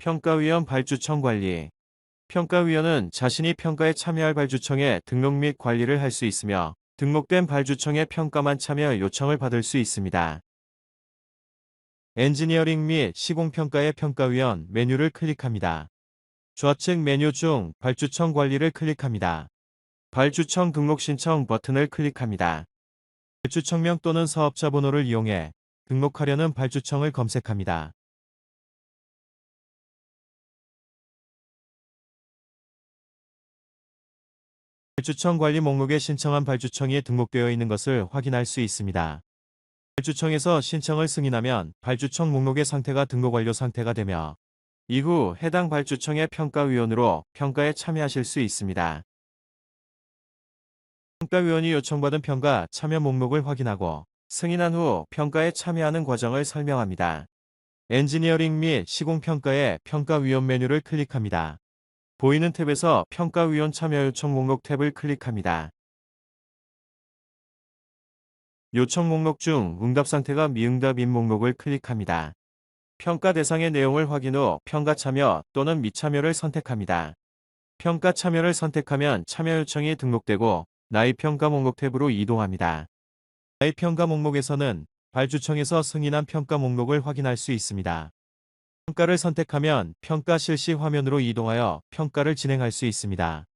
평가위원 발주청 관리. 평가위원은 자신이 평가에 참여할 발주청에 등록 및 관리를 할 수 있으며 등록된 발주청의 평가만 참여 요청을 받을 수 있습니다. 엔지니어링 및 시공평가의 평가위원 메뉴를 클릭합니다. 좌측 메뉴 중 발주청 관리를 클릭합니다. 발주청 등록 신청 버튼을 클릭합니다. 발주청명 또는 사업자 번호를 이용해 등록하려는 발주청을 검색합니다. 발주청 관리 목록에 신청한 발주청이 등록되어 있는 것을 확인할 수 있습니다. 발주청에서 신청을 승인하면 발주청 목록의 상태가 등록 완료 상태가 되며 이후 해당 발주청의 평가위원으로 평가에 참여하실 수 있습니다. 평가위원이 요청받은 평가 참여 목록을 확인하고 승인한 후 평가에 참여하는 과정을 설명합니다. 엔지니어링 및 시공평가의 평가위원 메뉴를 클릭합니다. 보이는 탭에서 평가위원 참여 요청 목록 탭을 클릭합니다. 요청 목록 중 응답 상태가 미응답인 목록을 클릭합니다. 평가 대상의 내용을 확인 후 평가 참여 또는 미참여를 선택합니다. 평가 참여를 선택하면 참여 요청이 등록되고 나의 평가 목록 탭으로 이동합니다. 나의 평가 목록에서는 발주청에서 승인한 평가 목록을 확인할 수 있습니다. 평가를 선택하면 평가 실시 화면으로 이동하여 평가를 진행할 수 있습니다.